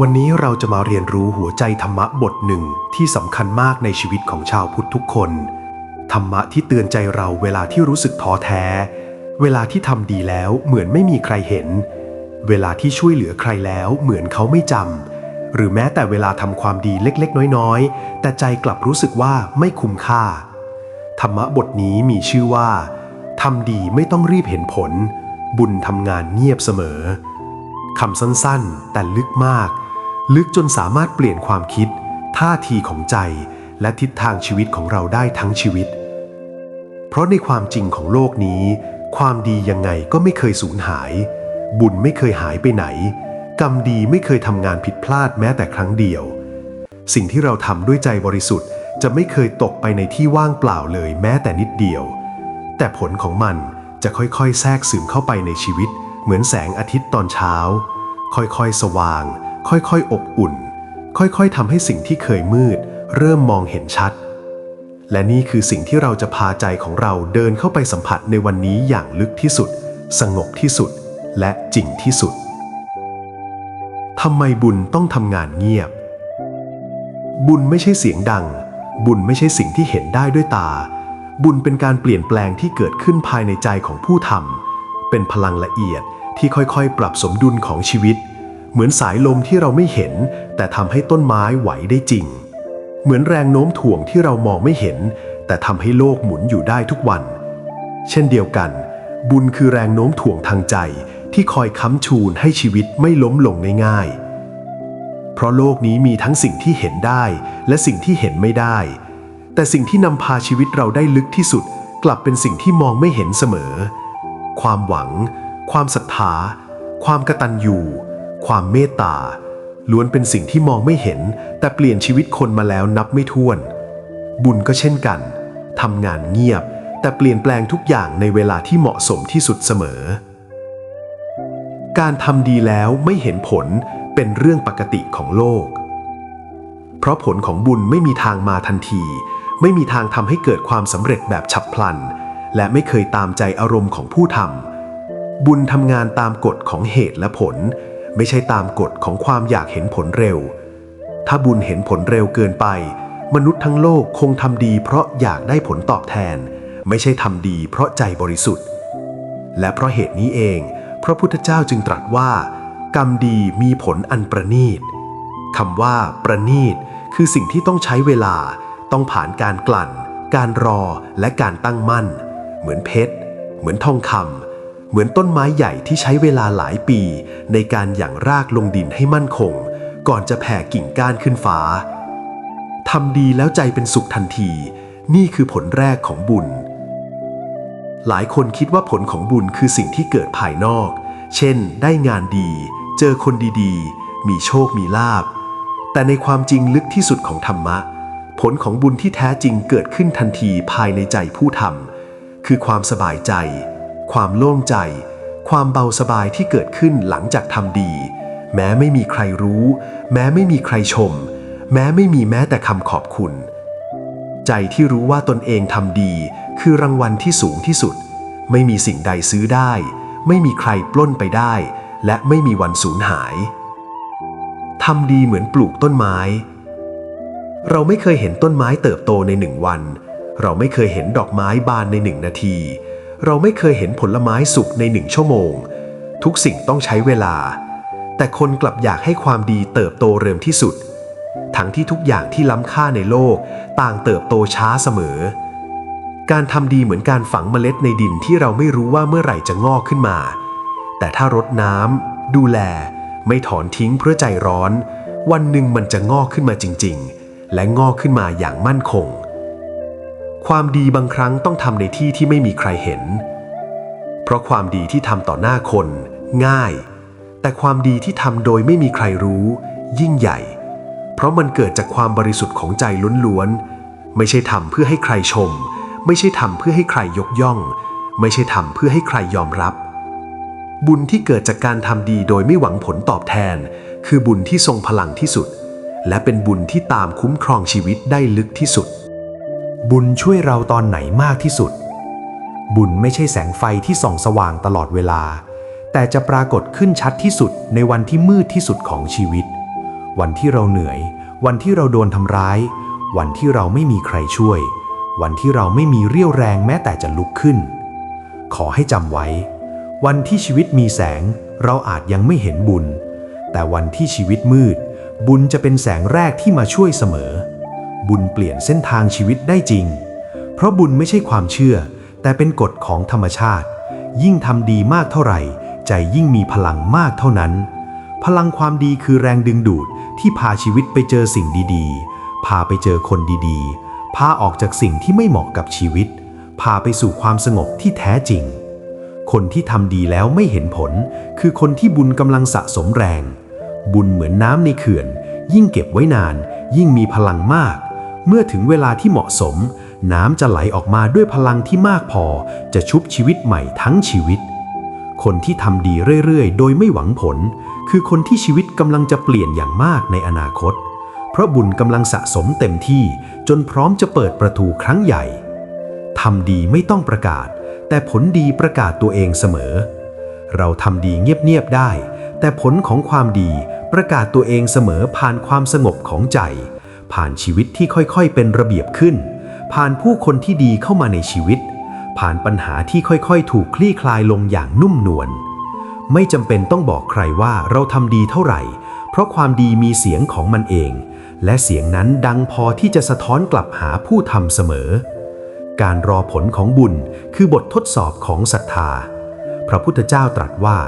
วันนี้เราจะมาเรียนรู้หัวใจธรรมะบทหนึ่งที่สำคัญมากในชีวิตของชาวพุทธทุกคน ธรรมะที่เตือนใจเราเวลาที่รู้สึกท้อแท้ เวลาที่ทำดีแล้วเหมือนไม่มีใครเห็น เวลาที่ช่วยเหลือใครแล้วเหมือนเขาไม่จำหรือแม้แต่เวลาทำความดีเล็กๆ น้อยๆ แต่ใจกลับรู้สึกว่าไม่คุ้มค่า ธรรมะบทนี้มีชื่อว่าทำดีไม่ต้องรีบเห็นผล บุญทำงานเงียบเสมอคำสั้นๆ แต่ลึกมาก ลึกจนสามารถเปลี่ยนความคิด ท่าทีของใจ และทิศทางชีวิตของเราได้ทั้งชีวิต เพราะในความจริงของโลกนี้ ความดียังไงก็ไม่เคยสูญหาย บุญไม่เคยหายไปไหน กรรมดีไม่เคยทำงานผิดพลาดแม้แต่ครั้งเดียว สิ่งที่เราทำด้วยใจบริสุทธิ์จะไม่เคยตกไปในที่ว่างเปล่าเลยแม้แต่นิดเดียว แต่ผลของมันจะค่อยๆ แทรกซึมเข้าไปในชีวิต เหมือนแสงอาทิตย์ตอนเช้า ค่อยๆ สว่าง ค่อยๆ อบอุ่น ค่อยๆทำให้สิ่งที่เคยมืด เริ่มมองเห็นชัด และนี่คือสิ่งที่เราจะพาใจของเราเดินเข้าไปสัมผัสในวันนี้อย่างลึกที่สุด สงบที่สุด และจริงที่สุดทำไมบุญต้องทำงานเงียบ บุญไม่ใช่เสียงดัง บุญไม่ใช่สิ่งที่เห็นได้ด้วยตา บุญเป็นการเปลี่ยนแปลงที่เกิดขึ้นภายในใจของผู้ทำเป็นพลังละเอียดที่ค่อยๆ ปรับสมดุลของชีวิต เหมือนสายลมที่เราไม่เห็น แต่ทำให้ต้นไม้ไหวได้จริง เหมือนแรงโน้มถ่วงที่เรามองไม่เห็น แต่ทำให้โลกหมุนอยู่ได้ทุกวัน เช่นเดียวกัน บุญคือแรงโน้มถ่วงทางใจที่คอยค้ำชูนให้ชีวิตไม่ล้มลงง่ายๆ เพราะโลกนี้มีทั้งสิ่งที่เห็นได้และสิ่งที่เห็นไม่ได้ แต่สิ่งที่นำพาชีวิตเราได้ลึกที่สุด กลับเป็นสิ่งที่มองไม่เห็นเสมอ ความหวัง ความศรัทธา ความกตัญญู ความเมตตา ล้วนเป็นสิ่งที่มองไม่เห็น แต่เปลี่ยนชีวิตคนมาแล้วนับไม่ถ้วน บุญก็เช่นกันทำงานเงียบ แต่เปลี่ยนแปลงทุกอย่างในเวลาที่เหมาะสมที่สุดเสมอ การทำดีแล้วไม่เห็นผลเป็นเรื่องปกติของโลก เพราะผลของบุญไม่มีทางมาทันที ไม่มีทางทำให้เกิดความสำเร็จแบบฉับพลัน และไม่เคยตามใจอารมณ์ของผู้ทำบุญทำงานตามกฎของเหตุและผล ไม่ใช่ตามกฎของความอยากเห็นผลเร็ว ถ้าบุญเห็นผลเร็วเกินไป มนุษย์ทั้งโลกคงทำดีเพราะอยากได้ผลตอบแทน ไม่ใช่ทำดีเพราะใจบริสุทธิ์ และเพราะเหตุนี้เอง พระพุทธเจ้าจึงตรัสว่า กรรมดีมีผลอันประณีตคำว่า ประณีต คือสิ่งที่ต้องใช้เวลา ต้องผ่านการกลั่น การรอและการตั้งมั่น เหมือนเพชร เหมือนทองคำ เหมือนต้นไม้ใหญ่ที่ใช้เวลาหลายปี ในการหยั่งรากลงดินให้มั่นคง ก่อนจะแผ่กิ่งก้านขึ้นฟ้าทำดีแล้วใจเป็นสุขทันที นี่คือผลแรกของบุญ หลายคนคิดว่าผลของบุญคือสิ่งที่เกิดภายนอก เช่น ได้งานดี เจอคนดีๆ มีโชคมีลาบ แต่ในความจริงลึกที่สุดของธรรมะ ผลของบุญที่แท้จริงเกิดขึ้นทันทีภายในใจผู้ทำคือความสบายใจ ความโล่งใจ ความเบาสบายที่เกิดขึ้นหลังจากทำดี แม้ไม่มีใครรู้ แม้ไม่มีใครชม แม้ไม่มีแม้แต่คำขอบคุณ ใจที่รู้ว่าตนเองทำดี คือรางวัลที่สูงที่สุด ไม่มีสิ่งใดซื้อได้ ไม่มีใครปล้นไปได้ และไม่มีวันสูญหายทำดีเหมือนปลูกต้นไม้ เราไม่เคยเห็นต้นไม้เติบโตในหนึ่งวัน เราไม่เคยเห็นดอกไม้บานในหนึ่งนาที เราไม่เคยเห็นผลไม้สุกในหนึ่งชั่วโมง ทุกสิ่งต้องใช้เวลา แต่คนกลับอยากให้ความดีเติบโตเร็วที่สุด ทั้งที่ทุกอย่างที่ล้ำค่าในโลกต่างเติบโตช้าเสมอ การทำดีเหมือนการฝังเมล็ดในดินที่เราไม่รู้ว่าเมื่อไหร่จะงอกขึ้นมา แต่ถ้ารดน้ำดูแล ไม่ถอนทิ้งเพื่อใจร้อน วันหนึ่งมันจะงอกขึ้นมาจริง ๆ และงอกขึ้นมาอย่างมั่นคง ความดีบางครั้งต้องทำในที่ที่ไม่มีใครเห็น เพราะความดีที่ทำต่อหน้าคน ง่าย แต่ความดีที่ทำโดยไม่มีใครรู้ ยิ่งใหญ่ เพราะมันเกิดจากความบริสุทธิ์ของใจล้วนๆ ไม่ใช่ทำเพื่อให้ใครชม ไม่ใช่ทำเพื่อให้ใครยกย่อง ไม่ใช่ทำเพื่อให้ใครยอมรับ บุญที่เกิดจากการทำดีโดยไม่หวังผลตอบแทน คือบุญที่ทรงพลังที่สุด และเป็นบุญที่ตามคุ้มครองชีวิตได้ลึกที่สุด บุญช่วยเราตอนไหนมากที่สุด บุญไม่ใช่แสงไฟที่ส่องสว่างตลอดเวลา แต่จะปรากฏขึ้นชัดที่สุดในวันที่มืดที่สุดของชีวิต วันที่เราเหนื่อย วันที่เราโดนทำร้าย วันที่เราไม่มีใครช่วย วันที่เราไม่มีเรี่ยวแรงแม้แต่จะลุกขึ้น ขอให้จำไว้ วันที่ชีวิตมีแสง เราอาจยังไม่เห็นบุญ แต่วันที่ชีวิตมืด บุญจะเป็นแสงแรกที่มาช่วยเสมอ บุญเปลี่ยนเส้นทางชีวิตได้จริง เพราะบุญไม่ใช่ความเชื่อ แต่เป็นกฎของธรรมชาติ ยิ่งทำดีมากเท่าไหร่ ใจยิ่งมีพลังมากเท่านั้น พลังความดีคือแรงดึงดูดที่พาชีวิตไปเจอสิ่งดีๆ พาไปเจอคนดีๆ พาออกจากสิ่งที่ไม่เหมาะกับชีวิต พาไปสู่ความสงบที่แท้จริง คนที่ทำดีแล้วไม่เห็นผล คือคนที่บุญกำลังสะสมแรง บุญเหมือนน้ำในเขื่อน ยิ่งเก็บไว้นาน ยิ่งมีพลังมาก เมื่อถึงเวลาที่เหมาะสม น้ำจะไหลออกมาด้วยพลังที่มากพอ จะชุบชีวิตใหม่ทั้งชีวิต คนที่ทำดีเรื่อยๆ โดยไม่หวังผล คือคนที่ชีวิตกำลังจะเปลี่ยนอย่างมากในอนาคต เพราะบุญกำลังสะสมเต็มที่จนพร้อมจะเปิดประตูครั้งใหญ่ทำดีไม่ต้องประกาศ แต่ผลดีประกาศตัวเองเสมอ เราทำดีเงียบๆได้ แต่ผลของความดีประกาศตัวเองเสมอผ่านความสงบของใจ ผ่านชีวิตที่ค่อยๆ เป็นระเบียบขึ้น ผ่านผู้คนที่ดีเข้ามาในชีวิต ผ่านปัญหาที่ค่อยๆ ถูกคลี่คลายลงอย่างนุ่มนวลไม่จำเป็นต้องบอกใครว่าเราทำดีเท่าไหร่ เพราะความดีมีเสียงของมันเอง และเสียงนั้นดังพอที่จะสะท้อนกลับหาผู้ทำเสมอ การรอผลของบุญคือบททดสอบของศรัทธา พระพุทธเจ้าตรัสว่า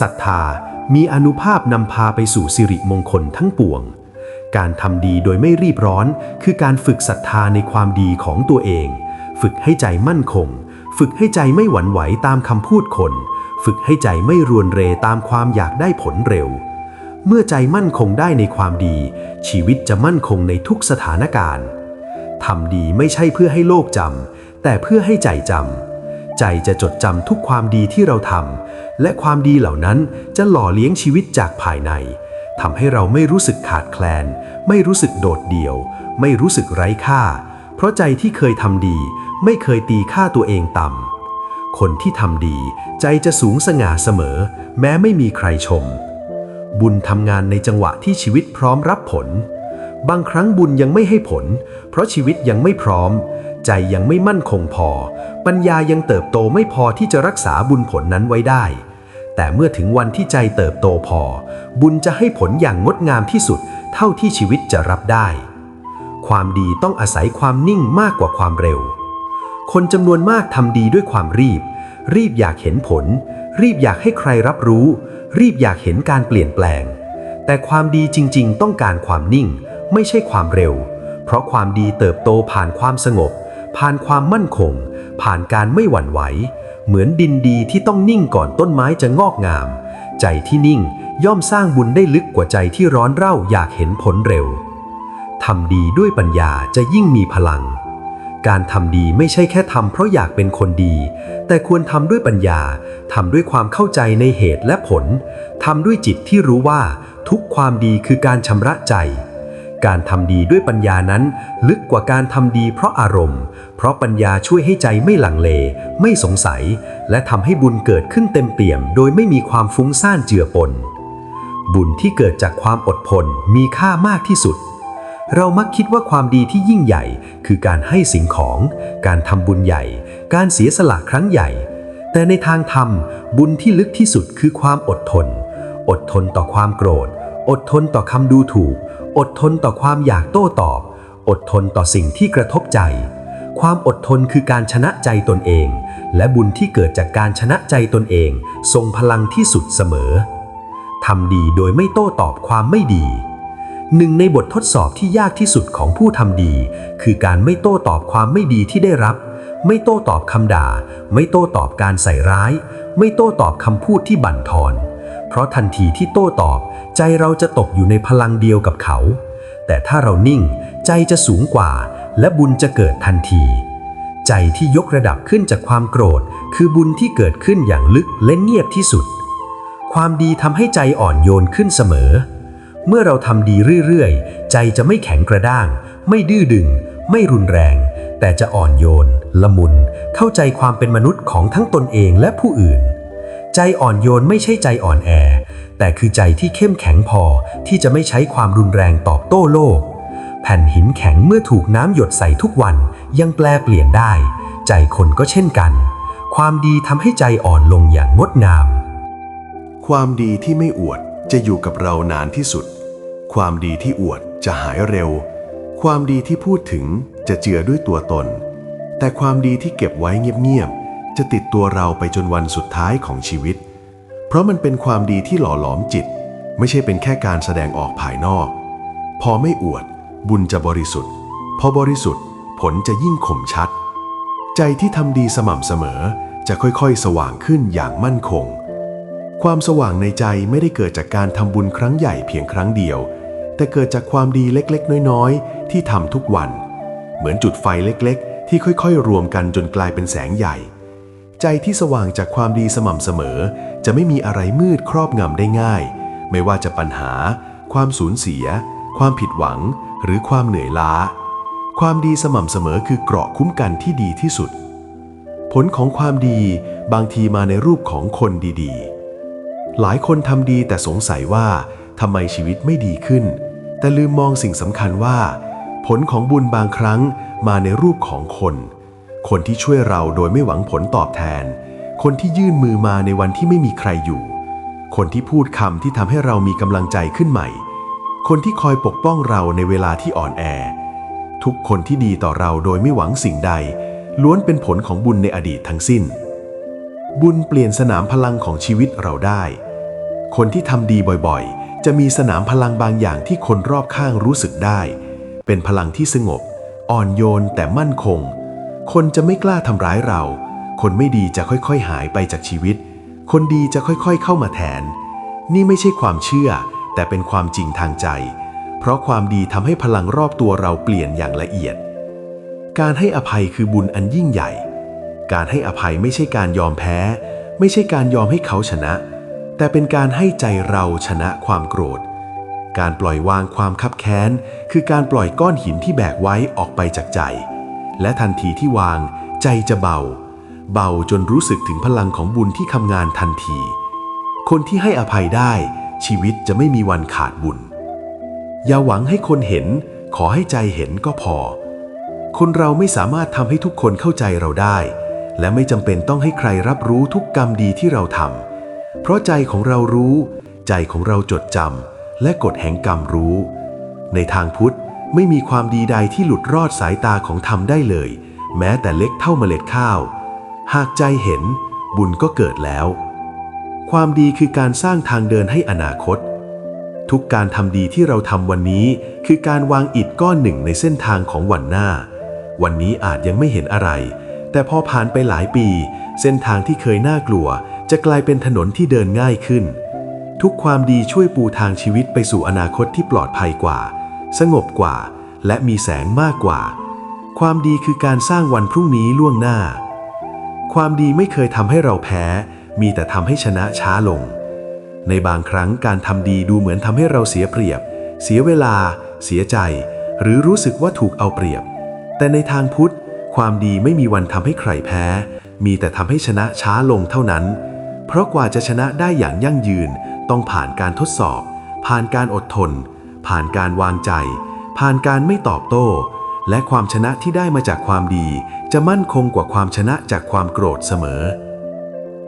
ศรัทธามีอนุภาพนำพาไปสู่สิริมงคลทั้งปวง การทำดีโดยไม่รีบร้อน คือการฝึกศรัทธาในความดีของตัวเอง ฝึกให้ใจมั่นคง ฝึกให้ใจไม่หวั่นไหวตามคำพูดคน ฝึกให้ใจไม่รวนเรตามความอยากได้ผลเร็ว เมื่อใจมั่นคงได้ในความดี ชีวิตจะมั่นคงในทุกสถานการณ์ทำดีไม่ใช่เพื่อให้โลกจำแต่เพื่อให้ใจจำใจจะจดจำทุกความดีที่เราทำและความดีเหล่านั้นจะหล่อเลี้ยงชีวิตจากภายใน ทำให้เราไม่รู้สึกขาดแคลน ไม่รู้สึกโดดเดี่ยว ไม่รู้สึกไร้ค่า เพราะใจที่เคยทำดี ไม่เคยตีค่าตัวเองต่ำคนที่ทำดี ใจจะสูงสง่าเสมอ แม้ไม่มีใครชม บุญทำงานในจังหวะที่ชีวิตพร้อมรับผล บางครั้งบุญยังไม่ให้ผล เพราะชีวิตยังไม่พร้อม ใจยังไม่มั่นคงพอ ปัญญายังเติบโตไม่พอที่จะรักษาบุญผลนั้นไว้ได้ แต่เมื่อถึงวันที่ใจเติบโตพอ บุญจะให้ผลอย่างงดงามที่สุด เท่าที่ชีวิตจะรับได้ ความดีต้องอาศัยความนิ่งมากกว่าความเร็ว คนจำนวนมากทำดีด้วยความรีบ รีบอยากเห็นผล รีบอยากให้ใครรับรู้ รีบอยากเห็นการเปลี่ยนแปลง แต่ความดีจริง ๆ ต้องการความนิ่ง ไม่ใช่ความเร็ว เพราะความดีเติบโตผ่านความสงบ ผ่านความมั่นคง ผ่านการไม่หวั่นไหว เหมือนดินดีที่ต้องนิ่งก่อนต้นไม้จะงอกงาม ใจที่นิ่งย่อมสร้างบุญได้ลึกกว่าใจที่ร้อนเร่าอยากเห็นผลเร็วทำดีด้วยปัญญาจะยิ่งมีพลัง การทำดีไม่ใช่แค่ทำเพราะอยากเป็นคนดี แต่ควรทำด้วยปัญญาทำด้วยความเข้าใจในเหตุและผลทำด้วยจิตที่รู้ว่า ทุกความดีคือการชำระใจ การทำดีด้วยปัญญานั้น ลึกกว่าการทำดีเพราะอารมณ์ เพราะปัญญาช่วยให้ใจไม่หลังเล ไม่สงสัย และทำให้บุญเกิดขึ้นเต็มเปี่ยม โดยไม่มีความฟุ้งซ่านเจือปน บุญที่เกิดจากความอดทนมีค่ามากที่สุด เรามักคิดว่าความดีที่ยิ่งใหญ่ คือการให้สิ่งของ การทำบุญใหญ่ การเสียสละครั้งใหญ่ แต่ในทางธรรม บุญที่ลึกที่สุดคือความอดทน อดทนต่อความโกรธ อดทนต่อคำดูถูก อดทนต่อความอยากโต้ตอบ อดทนต่อสิ่งที่กระทบใจ ความอดทนคือการชนะใจตนเอง และบุญที่เกิดจากการชนะใจตนเอง ทรงพลังที่สุดเสมอทำดีโดยไม่โต้ตอบความไม่ดี หนึ่งในบททดสอบที่ยากที่สุดของผู้ทำดี คือการไม่โต้ตอบความไม่ดีที่ได้รับ ไม่โต้ตอบคำด่า ไม่โต้ตอบการใส่ร้าย ไม่โต้ตอบคำพูดที่บั่นทอน เพราะทันทีที่โต้ตอบ ใจเราจะตกอยู่ในพลังเดียวกับเขา แต่ถ้าเรานิ่ง ใจจะสูงกว่า และบุญจะเกิดทันที ใจที่ยกระดับขึ้นจากความโกรธ คือบุญที่เกิดขึ้นอย่างลึกและเงียบที่สุด ความดีทำให้ใจอ่อนโยนขึ้นเสมอ เมื่อเราทำดีเรื่อยๆ ใจจะไม่แข็งกระด้าง ไม่ดื้อดึง ไม่รุนแรง แต่จะอ่อนโยน ละมุน เข้าใจความเป็นมนุษย์ของทั้งตนเองและผู้อื่น ใจอ่อนโยนไม่ใช่ใจอ่อนแอ แต่คือใจที่เข้มแข็งพอที่จะไม่ใช้ความรุนแรงตอบโต้โลก แผ่นหินแข็งเมื่อถูกน้ำหยดใส่ทุกวันยังแปลเปลี่ยนได้ ใจคนก็เช่นกัน ความดีทำให้ใจอ่อนลงอย่างงดงาม ความดีที่ไม่อวดจะอยู่กับเรานานที่สุด ความดีที่อวดจะหายเร็ว ความดีที่พูดถึงจะเจือด้วยตัวตน แต่ความดีที่เก็บไว้เงียบๆจะติดตัวเราไปจนวันสุดท้ายของชีวิต ราะมันเป็นความดีที่หล่อหลอมจิต ไม่ใช่เป็นแค่การแสดงออกภายนอก พอไม่อวด บุญจะบริสุทธิ์ พอบริสุทธิ์ผลจะยิ่งคมชัด ใจที่ทำดีสม่ำเสมอจะค่อยๆ สว่างขึ้นอย่างมั่นคง ความสว่างในใจไม่ได้เกิดจากการทำบุญครั้งใหญ่เพียงครั้งเดียว แต่เกิดจากความดีเล็กๆ น้อยๆ ที่ทำทุกวัน เหมือนจุดไฟเล็กๆ ที่ค่อยๆ รวมกันจนกลายเป็นแสงใหญ่ ใจที่สว่างจากความดีสม่ำเสมอ จะไม่มีอะไรมืดครอบงำได้ง่าย ไม่ว่าจะปัญหา ความสูญเสีย ความผิดหวัง หรือความเหนื่อยล้า ความดีสม่ำเสมอคือเกราะคุ้มกันที่ดีที่สุด ผลของความดีบางทีมาในรูปของคนดีๆ หลายคนทำดีแต่สงสัยว่าทำไมชีวิตไม่ดีขึ้น แต่ลืมมองสิ่งสำคัญว่า ผลของบุญบางครั้งมาในรูปของคน คนที่ช่วยเราโดยไม่หวังผลตอบแทน คนที่ยื่นมือมาในวันที่ไม่มีใครอยู่ คนที่พูดคำที่ทำให้เรามีกำลังใจขึ้นใหม่ คนที่คอยปกป้องเราในเวลาที่อ่อนแอ ทุกคนที่ดีต่อเราโดยไม่หวังสิ่งใด ล้วนเป็นผลของบุญในอดีตทั้งสิ้น บุญเปลี่ยนสนามพลังของชีวิตเราได้ คนที่ทำดีบ่อยๆ จะมีสนามพลังบางอย่างที่คนรอบข้างรู้สึกได้ เป็นพลังที่สงบ อ่อนโยนแต่มั่นคง คนจะไม่กล้าทำร้ายเรา คนไม่ดีจะค่อยๆหายไปจากชีวิต คนดีจะค่อยๆเข้ามาแทน นี่ไม่ใช่ความเชื่อ แต่เป็นความจริงทางใจ เพราะความดีทำให้พลังรอบตัวเราเปลี่ยนอย่างละเอียด การให้อภัยคือบุญอันยิ่งใหญ่ การให้อภัยไม่ใช่การยอมแพ้ ไม่ใช่การยอมให้เขาชนะ แต่เป็นการให้ใจเราชนะความโกรธการปล่อยวางความคับแค้น คือการปล่อยก้อนหินที่แบกไว้ออกไปจากใจ และทันทีที่วาง ใจจะเบา เบาจนรู้สึกถึงพลังของบุญที่ทำงานทันที คนที่ให้อภัยได้ ชีวิตจะไม่มีวันขาดบุญ อย่าหวังให้คนเห็น ขอให้ใจเห็นก็พอ คนเราไม่สามารถทำให้ทุกคนเข้าใจเราได้ และไม่จำเป็นต้องให้ใครรับรู้ทุกกรรมดีที่เราทำเพราะใจของเรารู้ ใจของเราจดจำและกฎแห่งกรรมรู้ ในทางพุทธ ไม่มีความดีใดที่หลุดรอดสายตาของธรรมได้เลย แม้แต่เล็กเท่าเมล็ดข้าว หากใจเห็น บุญก็เกิดแล้ว ความดีคือการสร้างทางเดินให้อนาคต ทุกการทำดีที่เราทำวันนี้ คือการวางอิฐก้อนหนึ่งในเส้นทางของวันหน้า วันนี้อาจยังไม่เห็นอะไร แต่พอผ่านไปหลายปี เส้นทางที่เคยน่ากลัว จะกลายเป็นถนนที่เดินง่ายขึ้น ทุกความดีช่วยปูทางชีวิตไปสู่อนาคตที่ปลอดภัยกว่า สงบกว่า และมีแสงมากกว่า ความดีคือการสร้างวันพรุ่งนี้ล่วงหน้า ความดีไม่เคยทำให้เราแพ้ มีแต่ทำให้ชนะช้าลง ในบางครั้งการทำดีดูเหมือนทำให้เราเสียเปรียบ เสียเวลา เสียใจ หรือรู้สึกว่าถูกเอาเปรียบ แต่ในทางพุทธ ความดีไม่มีวันทำให้ใครแพ้ มีแต่ทำให้ชนะช้าลงเท่านั้น เพราะกว่าจะชนะได้อย่างยั่งยืนต้องผ่านการทดสอบ ผ่านการอดทน ผ่านการวางใจ ผ่านการไม่ตอบโต้ และความชนะที่ได้มาจากความดี จะมั่นคงกว่าความชนะจากความโกรธเสมอ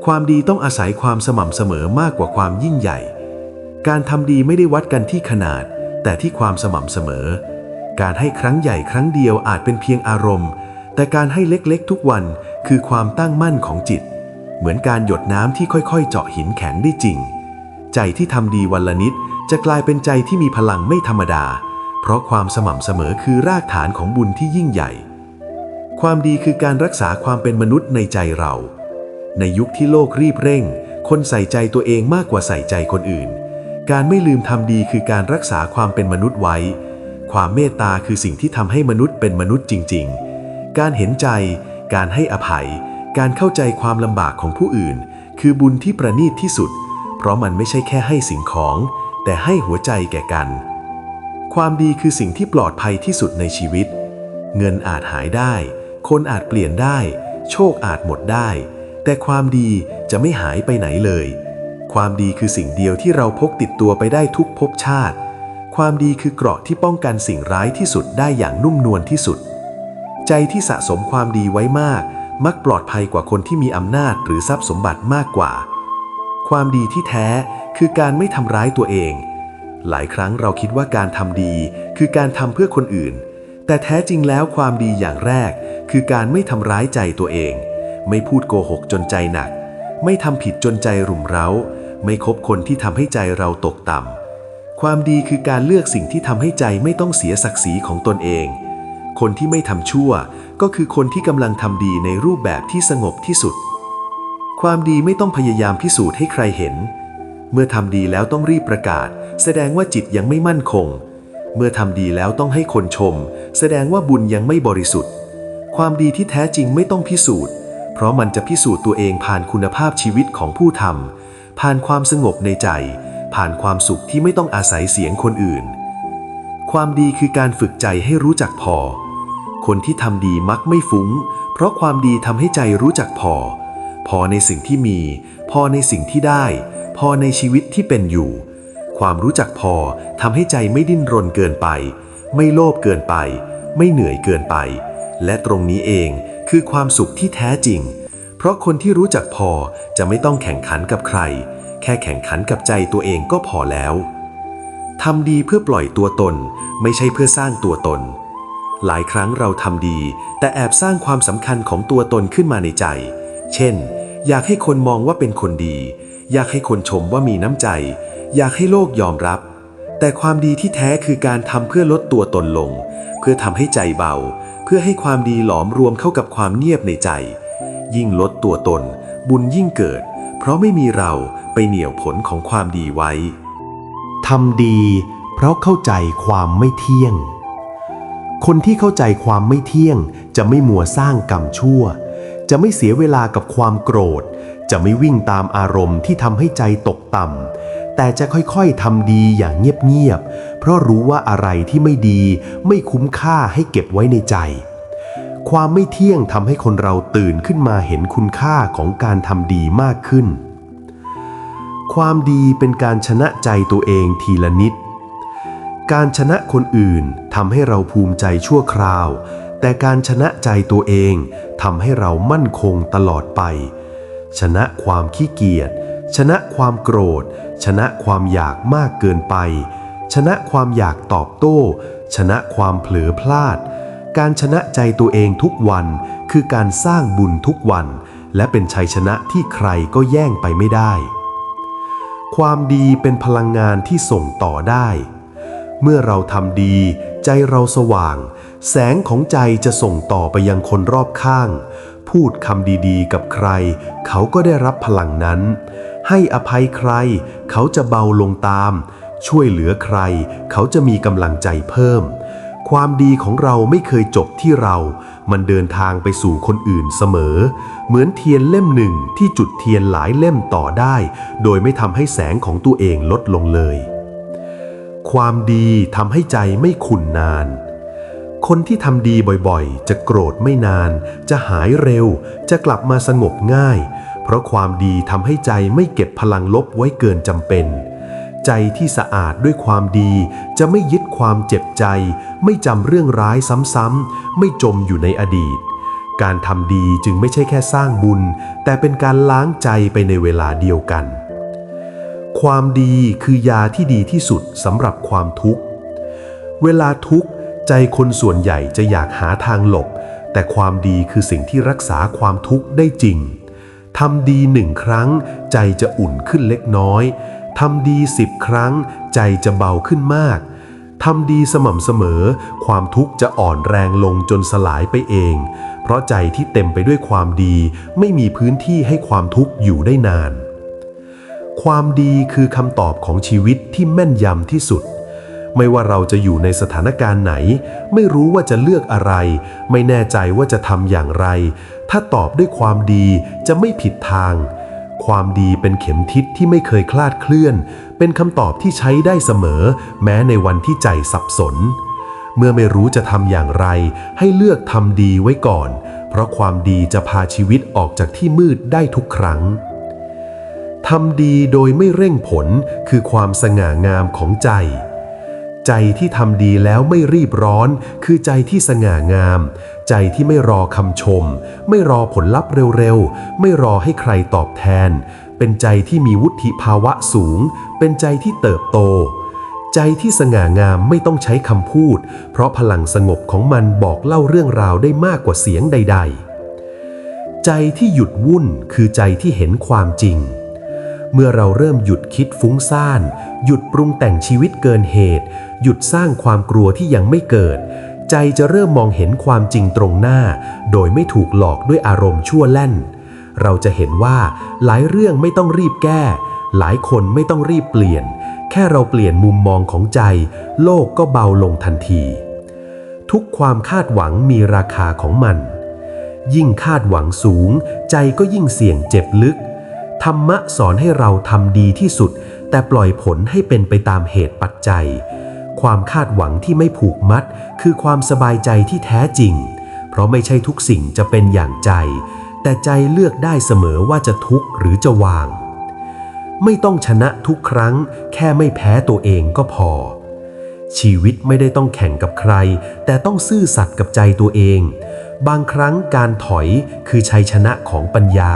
ความดีต้องอาศัยความสม่ำเสมอมากกว่าความยิ่งใหญ่ การทำดีไม่ได้วัดกันที่ขนาด แต่ที่ความสม่ำเสมอ การให้ครั้งใหญ่ครั้งเดียวอาจเป็นเพียงอารมณ์ แต่การให้เล็กๆ ทุกวันคือความตั้งมั่นของจิต เหมือนการหยดน้ำที่ค่อยๆ เจาะหินแข็งได้จริง ใจที่ทำดีวันละนิด จะกลายเป็นใจที่มีพลังไม่ธรรมดา เพราะความสม่ำเสมอคือรากฐานของบุญที่ยิ่งใหญ่ ความดีคือการรักษาความเป็นมนุษย์ในใจเรา ในยุคที่โลกรีบเร่ง คนใส่ใจตัวเองมากกว่าใส่ใจคนอื่น การไม่ลืมทำดีคือการรักษาความเป็นมนุษย์ไว้ ความเมตตาคือสิ่งที่ทำให้มนุษย์เป็นมนุษย์จริง ๆ การเห็นใจ การให้อภัย การเข้าใจความลำบากของผู้อื่น คือบุญที่ประณีตที่สุด เพราะมันไม่ใช่แค่ให้สิ่งของ แต่ให้หัวใจแก่กัน ความดีคือสิ่งที่ปลอดภัยที่สุดในชีวิต เงินอาจหายได้ คนอาจเปลี่ยนได้ โชคอาจหมดได้ แต่ความดีจะไม่หายไปไหนเลย ความดีคือสิ่งเดียวที่เราพกติดตัวไปได้ทุกภพชาติ ความดีคือเกราะที่ป้องกันสิ่งร้ายที่สุดได้อย่างนุ่มนวลที่สุด ใจที่สะสมความดีไว้มาก มักปลอดภัยกว่าคนที่มีอำนาจหรือทรัพย์สมบัติมากกว่า ความดีที่แท้คือการไม่ทำร้ายตัวเอง หลายครั้งเราคิดว่าการทำดีคือการทำเพื่อคนอื่น แต่แท้จริงแล้วความดีอย่างแรก คือการไม่ทำร้ายใจตัวเอง ไม่พูดโกหกจนใจหนัก ไม่ทำผิดจนใจรุมเร้า ไม่คบคนที่ทำให้ใจเราตกต่ำ ความดีคือการเลือกสิ่งที่ทำให้ใจไม่ต้องเสียศักดิ์ศรีของตนเอง คนที่ไม่ทำชั่ว ก็คือคนที่กำลังทำดีในรูปแบบที่สงบที่สุด ความดีไม่ต้องพยายามพิสูจน์ให้ใครเห็น เมื่อทำดีแล้วต้องรีบประกาศ แสดงว่าจิตยังไม่มั่นคง เมื่อทำดีแล้วต้องให้คนชม แสดงว่าบุญยังไม่บริสุทธิ์ ความดีที่แท้จริงไม่ต้องพิสูจน์ เพราะมันจะพิสูจน์ตัวเองผ่านคุณภาพชีวิตของผู้ทำผ่านความสงบในใจ ผ่านความสุขที่ไม่ต้องอาศัยเสียงคนอื่น ความดีคือการฝึกใจให้รู้จักพอ คนที่ทำดีมักไม่ฟุ้ง เพราะความดีทำให้ใจรู้จักพอ พอในสิ่งที่มี พอในสิ่งที่ได้ พอในชีวิตที่เป็นอยู่ ความรู้จักพอทำให้ใจไม่ดิ้นรนเกินไป ไม่โลภเกินไป ไม่เหนื่อยเกินไป และตรงนี้เองคือความสุขที่แท้จริง เพราะคนที่รู้จักพอจะไม่ต้องแข่งขันกับใคร แค่แข่งขันกับใจตัวเองก็พอแล้วทำดีเพื่อปล่อยตัวตน ไม่ใช่เพื่อสร้างตัวตน หลายครั้งเราทำดี แต่แอบสร้างความสำคัญของตัวตนขึ้นมาในใจ เช่น อยากให้คนมองว่าเป็นคนดี อยากให้คนชมว่ามีน้ำใจ อยากให้โลกยอมรับ แต่ความดีที่แท้คือการทำเพื่อลดตัวตนลง เพื่อทำให้ใจเบา เพื่อให้ความดีหลอมรวมเข้ากับความเงียบในใจ ยิ่งลดตัวตน บุญยิ่งเกิด เพราะไม่มีเราไปเหนี่ยวผลของความดีไว้ทำดี เพราะเข้าใจความไม่เที่ยง คนที่เข้าใจความไม่เที่ยงจะไม่มัวสร้างกรรมชั่ว จะไม่เสียเวลากับความโกรธ จะไม่วิ่งตามอารมณ์ที่ทำให้ใจตกต่ำ แต่จะค่อยๆทำดีอย่างเงียบๆ เพราะรู้ว่าอะไรที่ไม่ดีไม่คุ้มค่าให้เก็บไว้ในใจ ความไม่เที่ยงทำให้คนเราตื่นขึ้นมาเห็นคุณค่าของการทำดีมากขึ้น ความดีเป็นการชนะใจตัวเองทีละนิด การชนะคนอื่นทำให้เราภูมิใจชั่วคราว แต่การชนะใจตัวเองทำให้เรามั่นคงตลอดไป ชนะความขี้เกียจ ชนะความโกรธ ชนะความอยากมากเกินไป ชนะความอยากตอบโต้ ชนะความเผลอพลาด การชนะใจตัวเองทุกวัน คือการสร้างบุญทุกวัน และเป็นชัยชนะที่ใครก็แย่งไปไม่ได้ ความดีเป็นพลังงานที่ส่งต่อได้ เมื่อเราทำดี ใจเราสว่าง แสงของใจจะส่งต่อไปยังคนรอบข้าง พูดคำดีๆ กับใคร เขาก็ได้รับพลังนั้น ให้อภัยใคร เขาจะเบาลงตาม ช่วยเหลือใคร เขาจะมีกำลังใจเพิ่ม ความดีของเราไม่เคยจบที่เรา มันเดินทางไปสู่คนอื่นเสมอ เหมือนเทียนเล่มหนึ่งที่จุดเทียนหลายเล่มต่อได้ โดยไม่ทำให้แสงของตัวเองลดลงเลย ความดีทำให้ใจไม่ขุ่นนาน คนที่ทำดีบ่อยๆ จะโกรธไม่นาน จะหายเร็ว จะกลับมาสงบง่าย เพราะความดีทำให้ใจไม่เก็บพลังลบไว้เกินจำเป็น ใจที่สะอาดด้วยความดีจะไม่ยึดความเจ็บใจ ไม่จำเรื่องร้ายซ้ำๆ ไม่จมอยู่ในอดีต การทำดีจึงไม่ใช่แค่สร้างบุญ แต่เป็นการล้างใจไปในเวลาเดียวกัน ความดีคือยาที่ดีที่สุดสำหรับความทุกข์ เวลาทุกข์ใจคนส่วนใหญ่จะอยากหาทางหลบ แต่ความดีคือสิ่งที่รักษาความทุกข์ได้จริงทำดีหนึ่งครั้ง ใจจะอุ่นขึ้นเล็กน้อยทำดีสิบครั้ง ใจจะเบาขึ้นมากทำดีสม่ำเสมอ ความทุกข์จะอ่อนแรงลงจนสลายไปเอง เพราะใจที่เต็มไปด้วยความดี ไม่มีพื้นที่ให้ความทุกข์อยู่ได้นาน ความดีคือคำตอบของชีวิตที่แม่นยำที่สุด ไม่ว่าเราจะอยู่ในสถานการณ์ไหน ไม่รู้ว่าจะเลือกอะไร ไม่แน่ใจว่าจะทำอย่างไร ถ้าตอบด้วยความดีจะไม่ผิดทาง ความดีเป็นเข็มทิศที่ไม่เคยคลาดเคลื่อน เป็นคำตอบที่ใช้ได้เสมอ แม้ในวันที่ใจสับสน เมื่อไม่รู้จะทำอย่างไร ให้เลือกทำดีไว้ก่อน เพราะความดีจะพาชีวิตออกจากที่มืดได้ทุกครั้ง ทำดีโดยไม่เร่งผลคือความสง่างามของใจ ใจที่ทำดีแล้วไม่รีบร้อน คือใจที่สง่างาม ใจที่ไม่รอคำชม ไม่รอผลลัพธ์เร็วๆ ไม่รอให้ใครตอบแทน เป็นใจที่มีวุฒิภาวะสูง เป็นใจที่เติบโต ใจที่สง่างามไม่ต้องใช้คำพูด เพราะพลังสงบของมันบอกเล่าเรื่องราวได้มากกว่าเสียงใด ๆ ใจที่หยุดวุ่นคือใจที่เห็นความจริง เมื่อเราเริ่มหยุดคิดฟุ้งซ่าน หยุดปรุงแต่งชีวิตเกินเหตุ หยุดสร้างความกลัวที่ยังไม่เกิด ใจจะเริ่มมองเห็นความจริงตรงหน้า โดยไม่ถูกหลอกด้วยอารมณ์ชั่วแล่น เราจะเห็นว่าหลายเรื่องไม่ต้องรีบแก้ หลายคนไม่ต้องรีบเปลี่ยน แค่เราเปลี่ยนมุมมองของใจ โลกก็เบาลงทันที ทุกความคาดหวังมีราคาของมัน ยิ่งคาดหวังสูง ใจก็ยิ่งเสี่ยงเจ็บลึก ธรรมะสอนให้เราทำดีที่สุด แต่ปล่อยผลให้เป็นไปตามเหตุปัจจัย ความคาดหวังที่ไม่ผูกมัด คือความสบายใจที่แท้จริง เพราะไม่ใช่ทุกสิ่งจะเป็นอย่างใจ แต่ใจเลือกได้เสมอว่าจะทุกข์หรือจะวาง ไม่ต้องชนะทุกครั้ง แค่ไม่แพ้ตัวเองก็พอ ชีวิตไม่ได้ต้องแข่งกับใคร แต่ต้องซื่อสัตย์กับใจตัวเอง บางครั้งการถอยคือชัยชนะของปัญญา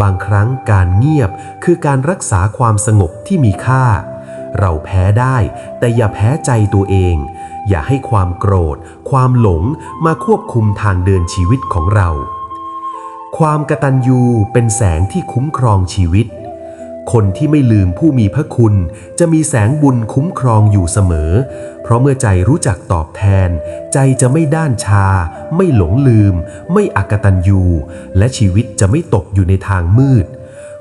บางครั้งการเงียบคือการรักษาความสงบที่มีค่า เราแพ้ได้แต่อย่าแพ้ใจตัวเอง อย่าให้ความโกรธ ความหลงมาควบคุมทางเดินชีวิตของเรา ความกตัญญูเป็นแสงที่คุ้มครองชีวิต คนที่ไม่ลืมผู้มีพระคุณ จะมีแสงบุญคุ้มครองอยู่เสมอ เพราะเมื่อใจรู้จักตอบแทน ใจจะไม่ด้านชา ไม่หลงลืม ไม่อักตัญญูและชีวิตจะไม่ตกอยู่ในทางมืด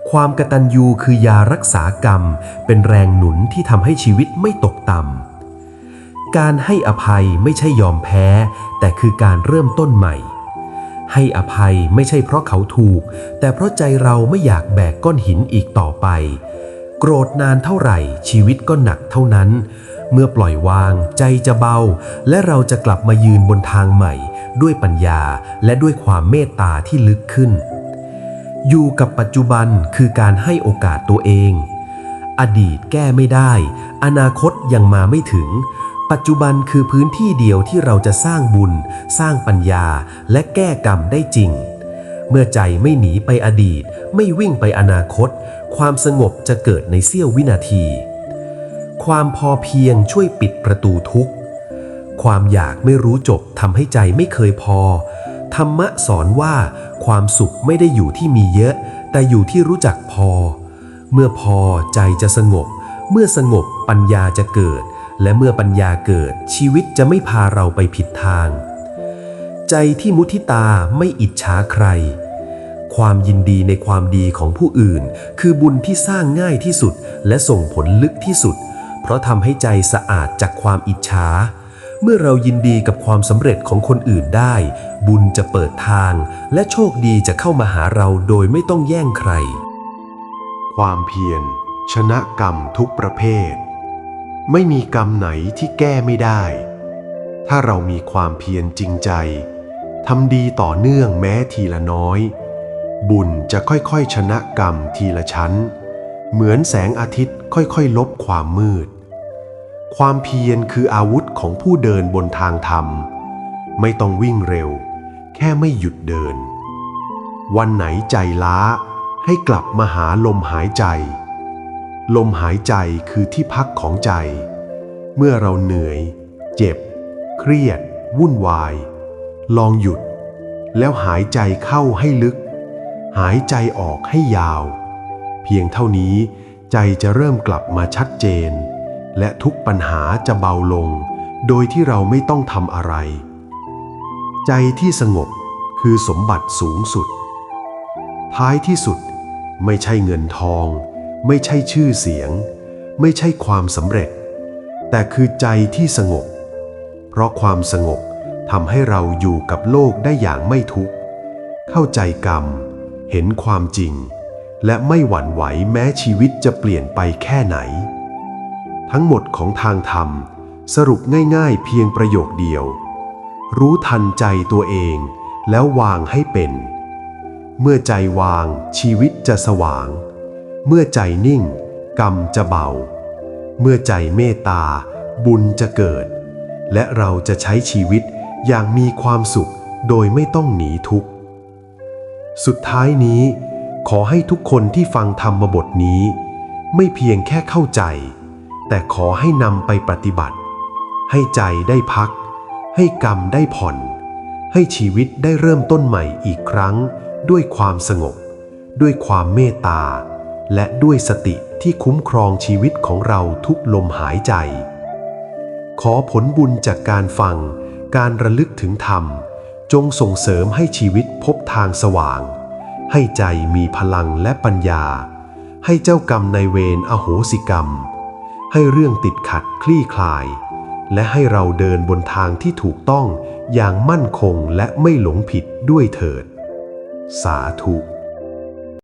ความกตัญญูคือยารักษากรรม เป็นแรงหนุนที่ทำให้ชีวิตไม่ตกต่ำการให้อภัยไม่ใช่ยอมแพ้ แต่คือการเริ่มต้นใหม่ ให้อภัยไม่ใช่เพราะเขาถูก แต่เพราะใจเราไม่อยากแบกก้อนหินอีกต่อไป โกรธนานเท่าไหร่ชีวิตก็หนักเท่านั้น เมื่อปล่อยวาง ใจจะเบา และเราจะกลับมายืนบนทางใหม่ ด้วยปัญญาและด้วยความเมตตาที่ลึกขึ้น อยู่กับปัจจุบันคือการให้โอกาสตัวเอง อดีตแก้ไม่ได้ อนาคตยังมาไม่ถึง ปัจจุบันคือพื้นที่เดียวที่เราจะสร้างบุญ สร้างปัญญาและแก้กรรมได้จริง เมื่อใจไม่หนีไปอดีต ไม่วิ่งไปอนาคต ความสงบจะเกิดในเสี้ยววินาที ความพอเพียงช่วยปิดประตูทุกข์ ความอยากไม่รู้จบทำให้ใจไม่เคยพอ ธรรมะสอนว่าความสุขไม่ได้อยู่ที่มีเยอะ แต่อยู่ที่รู้จักพอ เมื่อพอใจจะสงบ เมื่อสงบปัญญาจะเกิด และเมื่อปัญญาเกิดชีวิตจะไม่พาเราไปผิดทาง ใจที่มุทิตาไม่อิจฉาใคร ความยินดีในความดีของผู้อื่น คือบุญที่สร้างง่ายที่สุดและส่งผลลึกที่สุด เพราะทำให้ใจสะอาดจากความอิจฉา เมื่อเรายินดีกับความสำเร็จของคนอื่นได้ บุญจะเปิดทาง และโชคดีจะเข้ามาหาเราโดยไม่ต้องแย่งใคร ความเพียรชนะกรรมทุกประเภท ไม่มีกรรมไหนที่แก้ไม่ได้ ถ้าเรามีความเพียรจริงใจทำดีต่อเนื่องแม้ทีละน้อย บุญจะค่อยๆชนะกรรมทีละชั้น เหมือนแสงอาทิตย์ค่อยๆ ลบความมืด ความเพียรคืออาวุธของผู้เดินบนทางธรรม ไม่ต้องวิ่งเร็ว แค่ไม่หยุดเดิน วันไหนใจล้าให้กลับมาหาลมหายใจ ลมหายใจคือที่พักของใจ เมื่อเราเหนื่อย เจ็บ เครียด วุ่นวาย ลองหยุด แล้วหายใจเข้าให้ลึก หายใจออกให้ยาว เพียงเท่านี้ใจจะเริ่มกลับมาชัดเจน และทุกปัญหาจะเบาลง โดยที่เราไม่ต้องทำอะไร ใจที่สงบคือสมบัติสูงสุด ท้ายที่สุดไม่ใช่เงินทอง ไม่ใช่ชื่อเสียง ไม่ใช่ความสำเร็จ แต่คือใจที่สงบ เพราะความสงบทำให้เราอยู่กับโลกได้อย่างไม่ทุกข์ เข้าใจกรรม เห็นความจริง และไม่หวั่นไหวแม้ชีวิตจะเปลี่ยนไปแค่ไหน ทั้งหมดของทางธรรม สรุปง่ายๆเพียงประโยคเดียว รู้ทันใจตัวเองแล้ววางให้เป็น เมื่อใจวางชีวิตจะสว่าง เมื่อใจนิ่ง กรรมจะเบา เมื่อใจเมตตา บุญจะเกิด และเราจะใช้ชีวิตอย่างมีความสุขโดยไม่ต้องหนีทุกข์ สุดท้ายนี้ ขอให้ทุกคนที่ฟังธรรมบทนี้ ไม่เพียงแค่เข้าใจ แต่ขอให้นำไปปฏิบัติ ให้ใจได้พัก ให้กรรมได้ผ่อน ให้ชีวิตได้เริ่มต้นใหม่อีกครั้ง ด้วยความสงบ ด้วยความเมตตา และด้วยสติที่คุ้มครองชีวิตของเราทุกลมหายใจ ขอผลบุญจากการฟัง การระลึกถึงธรรม จงส่งเสริมให้ชีวิตพบทางสว่าง ให้ใจมีพลังและปัญญา ให้เจ้ากรรมในเวรอโหสิกรรม ให้เรื่องติดขัดคลี่คลาย และให้เราเดินบนทางที่ถูกต้องอย่างมั่นคงและไม่หลงผิดด้วยเถิด สาธุ